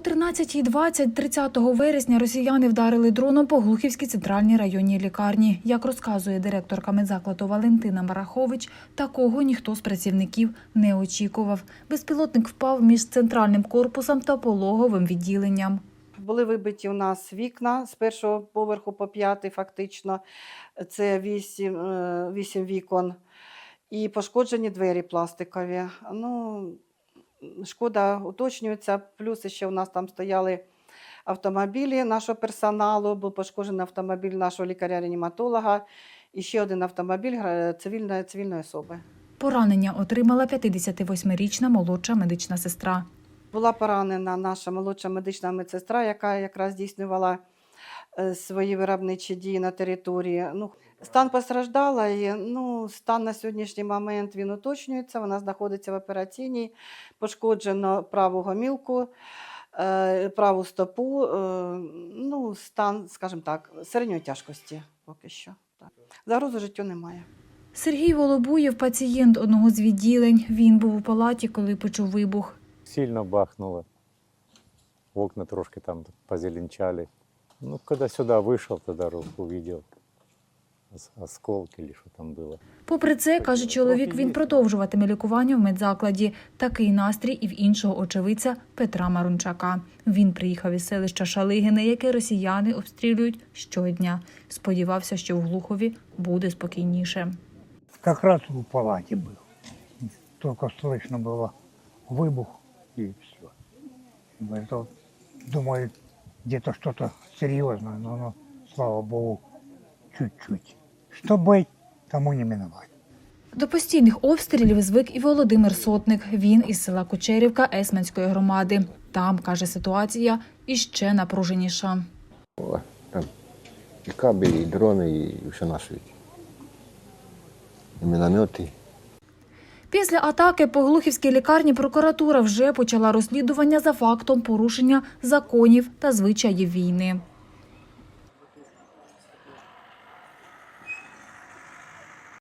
13.20 30 вересня росіяни вдарили дроном по Глухівській центральній районній лікарні. Як розказує директорка медзакладу Валентина Марахович, такого ніхто з працівників не очікував. Безпілотник впав між центральним корпусом та пологовим відділенням. Були вибиті у нас вікна з першого поверху по п'ятий, фактично. Це вісім, е, вісім вікон. І пошкоджені двері пластикові. Ну, шкода уточнюється. Плюс ще у нас там стояли автомобілі нашого персоналу, був пошкоджений автомобіль нашого лікаря-реаніматолога і ще один автомобіль цивільної, цивільної особи. Поранення отримала 58-річна молодша медична сестра. Була поранена наша молодша медична медсестра, яка якраз здійснювала свої виробничі дії на території. Ну, стан постраждалої, ну, стан на сьогоднішній момент він уточнюється. Вона знаходиться в операційній, пошкоджено праву гомілку, е, праву стопу. е, Ну, стан, скажімо так, середньої тяжкості поки що. Так. Загрози життю немає. Сергій Волобуєв – пацієнт одного з відділень. Він був у палаті, коли почув вибух. Сильно бахнуло. Окна трошки там позеленчали. Ну, когда сюда вышел, тогда ру- увидел ос- осколки или что там было. Попри це, каже чоловік, він продовжуватиме лікування в медзакладі. Такий настрій і в іншого очевидця Петра Марунчака. Він приїхав із селища Шалигине, яке росіяни обстрілюють щодня. Сподівався, що в Глухові буде спокійніше. Как раз в палате был. Только слышно было выбух и все. Это, думаю, где-то что-то серьезное, но, ну, слава богу, чуть-чуть. Что быть, тому не миновать. До постійних обстрілів звик і Володимир Сотник. Він із села Кучерівка Есменської громади. Там, каже, ситуація іще напруженіша. О, там і кабелі, і дрони, і все на світі. І міномети. Після атаки по Глухівській лікарні прокуратура вже почала розслідування за фактом порушення законів та звичаїв війни.